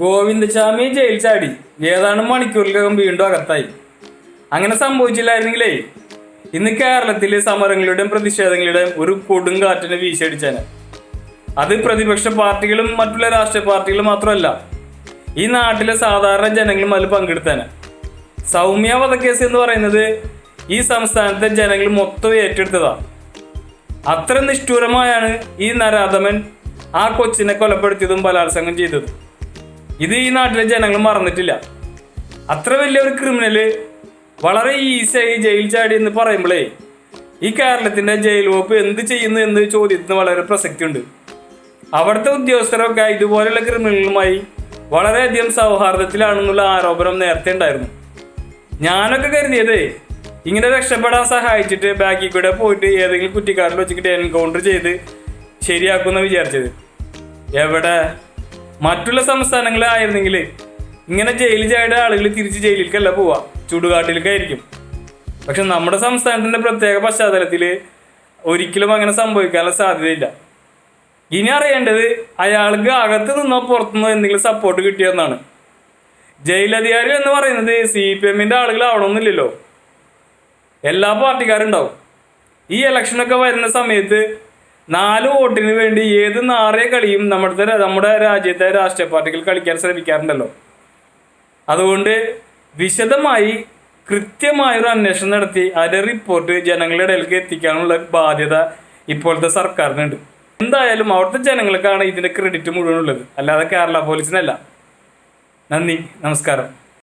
Govindaswamy jail ചാടി. ഏതാനും മണിക്കൂറിലകം വീണ്ടും അകത്തായി. അങ്ങനെ സംഭവിച്ചില്ലായിരുന്നെങ്കിലേ ഇന്ന് കേരളത്തിലെ സമരങ്ങളുടെയും പ്രതിഷേധങ്ങളുടെയും ഒരു കൊടുങ്കാറ്റിനെ വീശിയടിച്ചാണ് അത് പ്രതിപക്ഷ പാർട്ടികളും മറ്റുള്ള രാഷ്ട്രീയ പാർട്ടികളും മാത്രമല്ല ഈ നാട്ടിലെ സാധാരണ ജനങ്ങളും അതിൽ പങ്കെടുത്തേനെ. സൗമ്യ വധക്കേസ് എന്ന് പറയുന്നത് ഈ സംസ്ഥാനത്തെ ജനങ്ങൾ മൊത്തം ഏറ്റെടുത്തതാണ് അത്ര നിഷ്ഠൂരമായാണ് ഈ നരാധമൻ ആ കൊച്ചിനെ കൊലപ്പെടുത്തിയതും ബലാത്സംഗം ചെയ്തതും. ഇത് ഈ നാട്ടിലെ ജനങ്ങൾ മറന്നിട്ടില്ല. അത്ര വലിയ ഒരു ക്രിമിനൽ വളരെ ഈസിയായി ജയിൽ ചാടി എന്ന് പറയുമ്പോഴേ ഈ കേരളത്തിന്റെ ജയിൽ വകുപ്പ് എന്ത് ചെയ്യുന്നു എന്ന് ചോദ്യത്തിന് വളരെ പ്രസക്തിയുണ്ട്. അവിടുത്തെ ഉദ്യോഗസ്ഥരൊക്കെ ഇതുപോലെയുള്ള ക്രിമിനലുമായി വളരെയധികം സൗഹാർദ്ദത്തിലാണെന്നുള്ള ആരോപണം നേരത്തെ ഉണ്ടായിരുന്നു. ഞാനൊക്കെ കരുതിയത് ഇങ്ങനെ രക്ഷപ്പെടാൻ സഹായിച്ചിട്ട് ബാക്കിൽ കൂടെ പോയിട്ട് ഏതെങ്കിലും കുറ്റിക്കാട്ടിൽ വെച്ചിട്ട് എൻകൗണ്ടർ ചെയ്ത് ശരിയാക്കുമെന്ന് വിചാരിച്ചത്. എവിടെ? മറ്റുള്ള സംസ്ഥാനങ്ങളിലായിരുന്നെങ്കിൽ ഇങ്ങനെ ജയിലിൽ ചാടിയ ആളുകൾ തിരിച്ച് ജയിലിലേക്കല്ല പോവാ. ചൂടുകാട്ടിലേക്കായിരിക്കും പക്ഷെ നമ്മുടെ സംസ്ഥാനത്തിന്റെ പ്രത്യേക പശ്ചാത്തലത്തിൽ ഒരിക്കലും അങ്ങനെ സംഭവിക്കാനുള്ള സാധ്യതയില്ല. ഇനി അറിയേണ്ടത് അയാൾക്ക് അകത്ത് നിന്നോ പുറത്തുനിന്നോ എന്തെങ്കിലും സപ്പോർട്ട് കിട്ടിയെന്നാണ് ജയിലധികാരി എന്ന് പറയുന്നത് സി പി എമ്മിന്റെ ആളുകൾ ആവണമെന്നില്ലല്ലോ എല്ലാ പാർട്ടിക്കാരുണ്ടാവും. ഈ ഇലക്ഷനൊക്കെ വരുന്ന സമയത്ത് നാല് വോട്ടിന് വേണ്ടി ഏത് നാറിയ കളിയും നമ്മുടെ നമ്മുടെ രാജ്യത്തെ രാഷ്ട്രീയ പാർട്ടികൾ കളിക്കാൻ ശ്രമിക്കാറുണ്ടല്ലോ. അതുകൊണ്ട് വിശദമായി കൃത്യമായൊരു അന്വേഷണം നടത്തി അതിന്റെ റിപ്പോർട്ട് ജനങ്ങളുടെ ഇടയിലേക്ക് എത്തിക്കാനുള്ള ബാധ്യത ഇപ്പോഴത്തെ സർക്കാരിനുണ്ട്. എന്തായാലും അവിടുത്തെ ജനങ്ങൾക്കാണ് ഇതിന്റെ ക്രെഡിറ്റ് മുഴുവൻ ഉള്ളത് അല്ലാതെ കേരള പോലീസിനല്ല നന്ദി. നമസ്കാരം.